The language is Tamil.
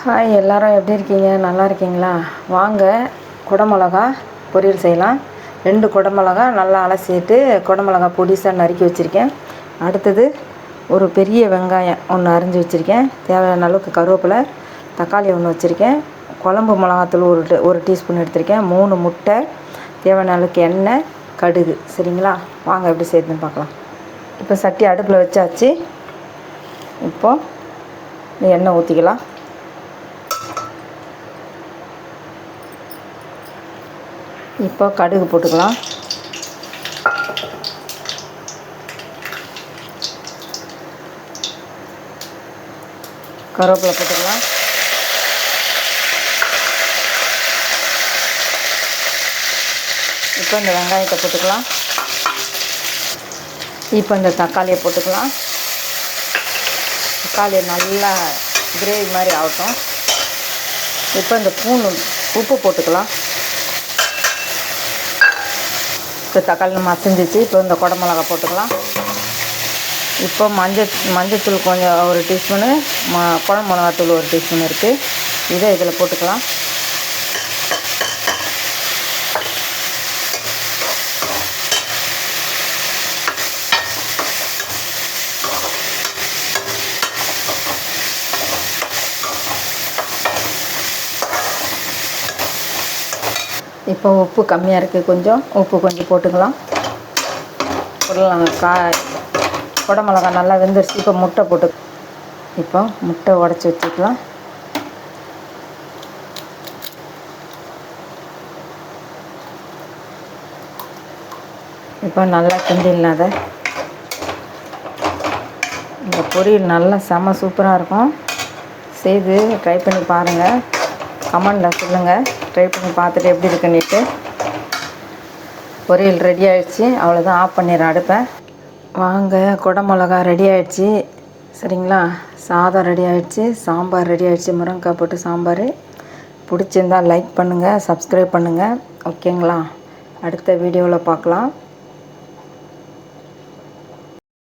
ஹாய் எல்லாரும் எப்படி இருக்கீங்க? நல்லா இருக்கீங்களா? வாங்க குடமிளகா பொரியல் செய்யலாம். ரெண்டு குடமிளகா நல்லா அலசிட்டு குடமிளகா பொடிசாக நறுக்கி வச்சுருக்கேன். அடுத்தது ஒரு பெரிய வெங்காயம் ஒன்று அரிஞ்சு வச்சுருக்கேன். தேவையான அளவுக்கு கருவேப்பிலை தக்காளி ஒன்று வச்சுருக்கேன். குழம்பு மிளகாத்தூள் ஒரு ஒரு டீஸ்பூன் எடுத்திருக்கேன். மூணு முட்டை தேவையான அளவுக்கு எண்ணெய் கடுகு. சரிங்களா? வாங்க எப்படி சேர்த்துன்னு பார்க்கலாம். இப்போ சட்டி அடுப்பில் வச்சாச்சு. இப்போது எண்ணெய் ஊற்றிக்கலாம் இப்போ கடுகு போட்டுக்கலாம். கருவேப்பிலை போட்டுக்கலாம். இப்போ இந்த வெங்காயத்தை போட்டுக்கலாம். இப்போ இந்த தக்காளியை போட்டுக்கலாம். தக்காளி நல்லா கிரேவி மாதிரி ஆகட்டும். இப்போ இந்த பூண்டு உப்பு போட்டுக்கலாம். இப்போ தக்காளி மசிஞ்சிச்சு இப்போ இந்த குடமிளகா போட்டுக்கலாம். இப்போ மஞ்சள் மஞ்சத்தூள் கொஞ்சம் ஒரு டீஸ்பூனு ம குழம்பு மிளகாத்தூள் ஒரு டீஸ்பூன் இருக்குது இதை இதில் போட்டுக்கலாம். இப்போ உப்பு கம்மியாக இருக்குது. கொஞ்சம் உப்பு கொஞ்சம் போட்டுக்கலாம். போடலாம் கா குடமிளகா நல்லா வெந்துருச்சு. இப்போ முட்டை போட்டு இப்போ முட்டை உடச்சி வச்சுக்கலாம். இப்போ நல்லா கிண்டிடலாம் அதை. இந்த பொரியல் நல்லா செம சூப்பராக இருக்கும். செய்து ட்ரை பண்ணி பாருங்கள் கமெண்டில் சொல்லுங்கள் ட்ரை பண்ணி பார்த்துட்டு எப்படி இருக்குன்னுட்டு. பொரியல் ரெடி ஆகிடுச்சி அவ்வளோதான் ஆஃப் பண்ணிடுறேன் அடுப்பை. வாங்க குடமிளகா ரெடி ஆகிடுச்சி சரிங்களா? சாதம் ரெடி ஆகிடுச்சி சாம்பார் ரெடி ஆகிடுச்சி முருங்கைக்காய் போட்டு சாம்பார். பிடிச்சிருந்தா லைக் பண்ணுங்கள் சப்ஸ்கிரைப் பண்ணுங்கள் ஓகேங்களா அடுத்த வீடியோவில் பார்க்கலாம்.